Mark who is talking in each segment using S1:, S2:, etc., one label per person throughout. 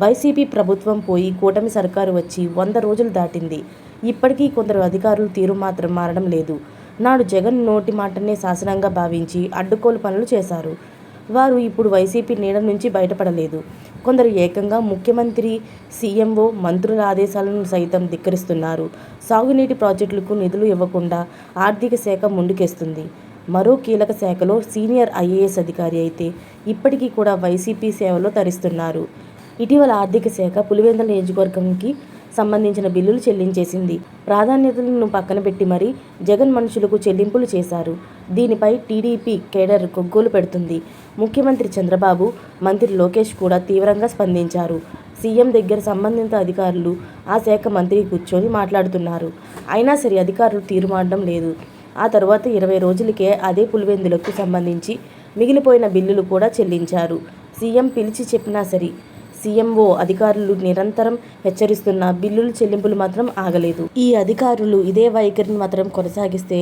S1: YCP ప్రభుత్వం పోయి కూటమి సర్కారు వచ్చి వంద రోజులు దాటింది. ఇప్పటికీ కొందరు అధికారులు తీరు మాత్రం మారడం లేదు. నాడు జగన్ నోటి మాటనే శాసనంగా భావించి అడ్డుకోలు పనులు చేశారు. వారు ఇప్పుడు వైసీపీ నీడ నుంచి బయటపడలేదు. కొందరు ఏకంగా ముఖ్యమంత్రి సీఎంఓ మంత్రుల ఆదేశాలను సైతం ధిక్కరిస్తున్నారు. సాగునీటి ప్రాజెక్టులకు నిధులు ఇవ్వకుండా ఆర్థిక శాఖ ముందుకేస్తుంది. మరో కీలక శాఖలో సీనియర్ ఐఏఎస్ అధికారి అయితే ఇప్పటికీ కూడా వైసీపీ సేవలో తరిస్తున్నారు. ఇటీవల ఆర్థిక శాఖ పులివెందుల నియోజకవర్గంకి సంబంధించిన బిల్లులు చెల్లించేసింది. ప్రాధాన్యతలను పక్కన పెట్టి మరీ జగన్ మనుషులకు చెల్లింపులు చేశారు. దీనిపై టీడీపీ కేడర్ కొగ్గోలు పెడుతుంది. ముఖ్యమంత్రి చంద్రబాబు మంత్రి లోకేష్ కూడా తీవ్రంగా స్పందించారు. సీఎం దగ్గర సంబంధిత అధికారులు ఆ శాఖ మంత్రి కూర్చొని మాట్లాడుతున్నారు. అయినా సరే అధికారులు తీరుమానడం లేదు. ఆ తర్వాత ఇరవై రోజులకే అదే పులివెందులకు సంబంధించి మిగిలిపోయిన బిల్లులు కూడా చెల్లించారు. సీఎం పిలిచి చెప్పినా సరే సీఎంఓ అధికారులు నిరంతరం హెచ్చరిస్తున్న బిల్లుల చెల్లింపులు మాత్రం ఆగలేదు. ఈ అధికారులు ఇదే వైఖరిని మాత్రం కొనసాగిస్తే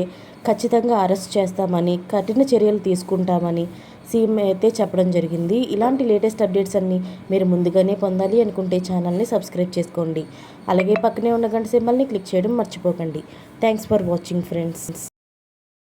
S1: ఖచ్చితంగా అరెస్ట్ చేస్తామని కఠిన చర్యలు తీసుకుంటామని సీఎం అయితే చెప్పడం జరిగింది. ఇలాంటి లేటెస్ట్ అప్డేట్స్ అన్ని మీరు ముందుగానే పొందాలి అనుకుంటే ఛానల్ని సబ్స్క్రైబ్ చేసుకోండి. అలాగే పక్కనే ఉన్న గంట సింబల్ని క్లిక్ చేయడం మర్చిపోకండి. Thanks for watching friends.